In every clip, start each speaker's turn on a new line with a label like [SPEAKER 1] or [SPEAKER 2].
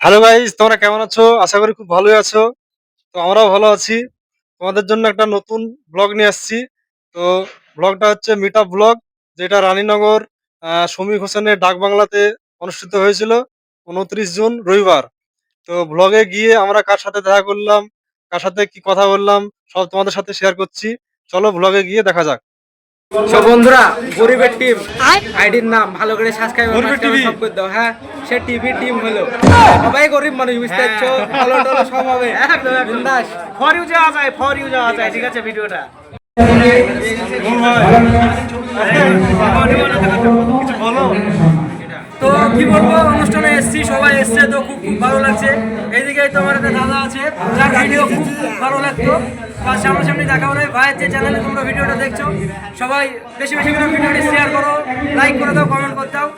[SPEAKER 1] Hello guys তোমরা কেমন আছো? আশা করি খুব ভালোই আছো। তো আমরাও ভালো আছি। তোমাদের জন্য একটা নতুন ব্লগ নিয়ে আসছি। তো ব্লগটা হচ্ছে মিট আপ ব্লগ যেটা রানীনগর সমীর হোসেনের ডাক বাংলাতে অনুষ্ঠিত হয়েছিল উনত্রিশ জুন, রবিবার। তো ব্লগে গিয়ে আমরা কার সাথে দেখা করলাম, কার সাথে কি কথা বললাম, সব তোমাদের সাথে শেয়ার করছি। চলো ব্লগে গিয়ে দেখা যাক।
[SPEAKER 2] সব বন্ধুরা গরিবের টিম আইডির নাম ভালো করে সাবস্ক্রাইব সব করে দাও। হ্যাঁ সে টিভি টিম হলো। সবাই গরিব মানুষ বুঝতে পারছ? ভালো টালো সব হবে। বিন্দাস।
[SPEAKER 3] ফর ইউ যাওয়া যায় ফর ইউ যাওয়া যায় ঠিক আছে ভিডিওটা?
[SPEAKER 2] তো কি বলব? এসছি সবাই এসছে তো খুব খুব ভালো লাগছে। এইদিকে তো আমার একটা দাদা আছে। যার ভিডিও খুব ভালো লাগতো। বা সামনাসামনি দেখা হলে ভাইয়ের যে চ্যানেলে তোমরা ভিডিওটা দেখছ সবাই বেশি বেশি করে ভিডিওটি শেয়ার করো লাইক করে দাও কমেন্ট করে দাও।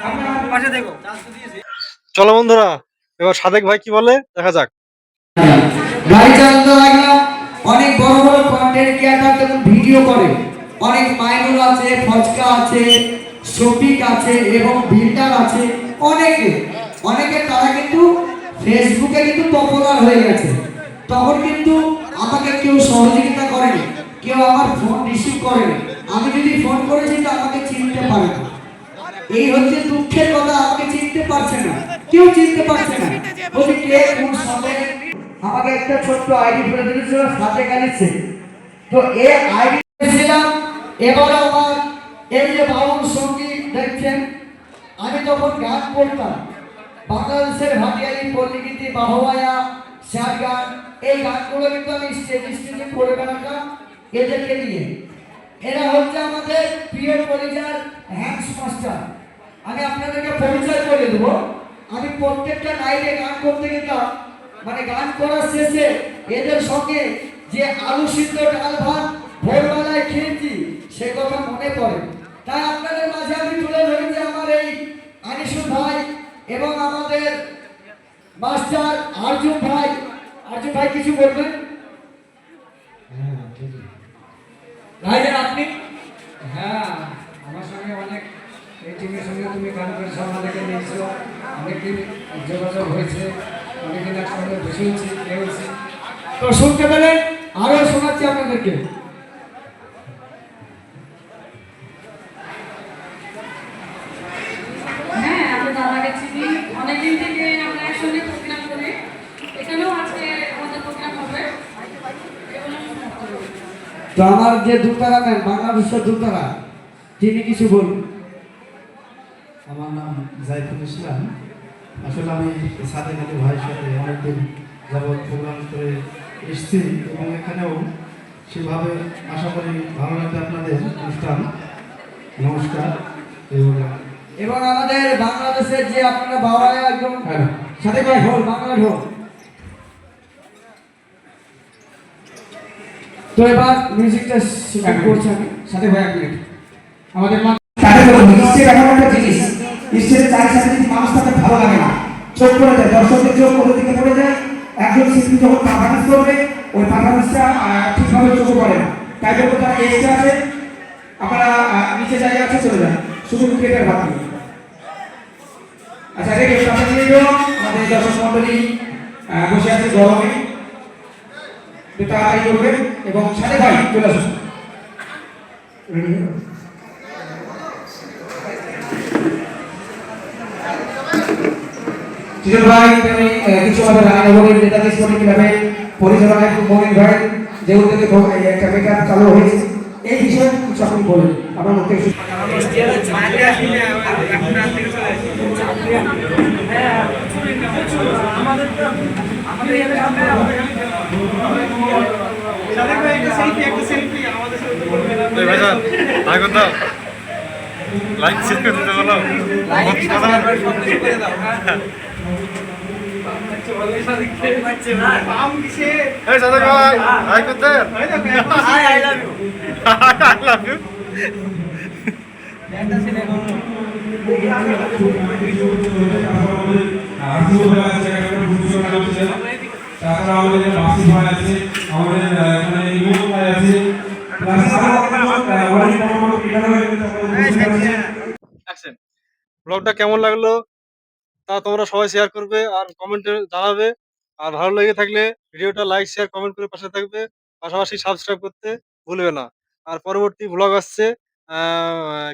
[SPEAKER 2] পাশে দেখো।
[SPEAKER 1] চলো বন্ধুরা এবার সাদেক ভাই কি বলে? দেখা যাক।
[SPEAKER 4] গাড়ি চালাতে লাগলাম অনেক বড় বড় কন্টেন্ট ক্রিয়েটর যেমন ভিডিও করে। অনেক মাইনুল আছে ফজকা আছে শফিক আছে এবং বিল্ডার আছে অনেকে। অনেকে তারা কিন্তু ফেসবুকে কিন্তু পপুলার হয়ে গেছে। তখন কিন্তু আমাকে কেউ সহযোগিতা করেনি, কেউ আমার ফোন রিসিভ করেনি। আমি যদি ফোন করেছি তো আমাকে চিনতে পারে না। এই হচ্ছে দুঃখের কথা, আমাকে চিনতে পারছে না। কেউ চিনতে পারছে না। বলি কে কোন সাথে আমাকে একটা ছোট্ট আইডি করে দিয়েছিল? সাথে কালিছে তো এই আইডি দিয়েছিলাম এবার আমার এই যে বাউল সংগীত দেখছেন? আমি তখন গান করতাম বাংলাদেশের ভাটিয়ালি পল্লীগীতি বাহবায়া স্যার গান এই গানগুলো কিন্তু আমি স্টেজ স্টেজে করে বেড়াতাম এদেরকে নিয়ে। এরা হচ্ছে আমাদের প্রিয় পরিচার হ্যান্ডস মাস্টার আমি আপনাদেরকে পরিচয় করে দেবো। আমি প্রত্যেকটা নাইটে গান করতে গেতাম মানে গান করার শেষে এদের সঙ্গে যে আলু সিদ্ধ ডাল ভাত ভোরবেলায় খেয়েছি, সে কথা মনে পড়ে। তাই আপনাদের মাঝে আমি তুলে ধরেছি আমার এই আনিসুর ভাই এবং আমাদের মাস্টার আর্জুন ভাই আর্জুন ভাই কিছু বলবেন? ভাইজান আপনি?
[SPEAKER 5] হ্যাঁ আমার সঙ্গে অনেক এই টিমের সঙ্গে তুমি গান করেছ আমাদেরকে নিয়েছো। অনেকদিন যোগাযোগ হয়েছে অনেকদিন একসঙ্গে বসেছি খেয়েছি
[SPEAKER 4] তো শুনতে পেলেন আরও শোনাচ্ছি আপনাদেরকে।
[SPEAKER 6] হ্যাঁ আমরা দাদাকে চিনি অনেকদিন থেকে আমরা একসঙ্গে প্রোগ্রাম করি এখানেও আজকে আমাদের প্রোগ্রাম হবে
[SPEAKER 4] তো আমার যে দূতারা নেন বাংলাদেশের দূতারা তিনি কিছু বলুন।
[SPEAKER 5] আমার নাম জাইফুল ইসলাম। আসলে আমি সাদেক আলী ভাইয়ের সাথে অনেকদিন যাবৎ প্রোগ্রাম করে এসেছি এবং এখানেও সেভাবে আশা করি ভালো লাগবে আপনাদের অনুষ্ঠান। নমস্কার এবং
[SPEAKER 4] এবং আমাদের বাংলাদেশের যে আপনারা বাবা একদম
[SPEAKER 5] হ্যাঁ।
[SPEAKER 4] সাথে করে ঢোল বাংলা ঢোল তো এবার মিউজিকটা শুরু করছি আমি
[SPEAKER 5] সাথে ভাই এক মিনিট আমাদের মা তাদের বলব স্টেজ এমন একটা জিনিস স্টেজে চারি সাথে যদি মানুষ তাকে ভালো লাগে না চোখ পড়ে যায় দর্শকদের চোখ কোনো দিকে পড়ে যায় একজন শিল্পী যখন পারফরমেন্স করবে ওই পারফরমেন্সটা ঠিকভাবে চোখে পড়ে না। তাই বলব তারা এসে আছে আপনারা নিচে জায়গা আছে চলে যান। শুধু ক্রিকেটের দিয়ে। আচ্ছা রেখে আমাদের দর্শক মন্ডলী বসে আছে গরমে। একটু তাড়াতাড়ি করবেন এবং সাথে ভাই চলে আসুন। আমাদের চালু হয়েছে। এই বিষয়ে কিছু আপনি একটু
[SPEAKER 1] এই ভাইজান ভাই কর দাও লাইক শেয়ার করে দিতে বলো কথা বল। এই সাদেক ভাই হাই করতে
[SPEAKER 3] hi I love you
[SPEAKER 1] I love you
[SPEAKER 7] তারপরে আমাদের বাসি ভাই আছে আমাদের আহ, এখানে ইমন ভাই আছে প্লাস আরও আহ, অনেক বড় বড় ক্রীড়াবিদ আমাদের উপস্থিত আছে।
[SPEAKER 1] অ্যাকশন ব্লগটা কেমন লাগল তা তোমরা সবাই শেয়ার করবে আর কমেন্টে জানাবে। আর ভালো লেগে থাকলে ভিডিওটা লাইক শেয়ার কমেন্ট করে পাশে থাকবে। পাশাপাশি সাবস্ক্রাইব করতে ভুলবে না। আর পরবর্তী ব্লগ আসছে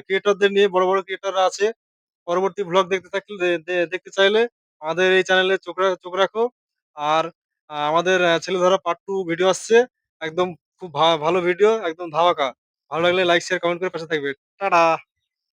[SPEAKER 1] ক্রিয়েটরদের নিয়ে, বড় বড় ক্রিয়েটররা আছে। পরবর্তী ব্লগ দেখতে থাকলে দেখতে চাইলে আমাদের এই চ্যানেলে চোখ চোখ রাখো। আর আমাদের ছেলে ধরা পার্ট টু ভিডিও আসছে। একদম খুব ভালো ভিডিও একদম ধামাকা। ভালো লাগলে লাইক শেয়ার কমেন্ট করে পাশে থাকবে। টাটা!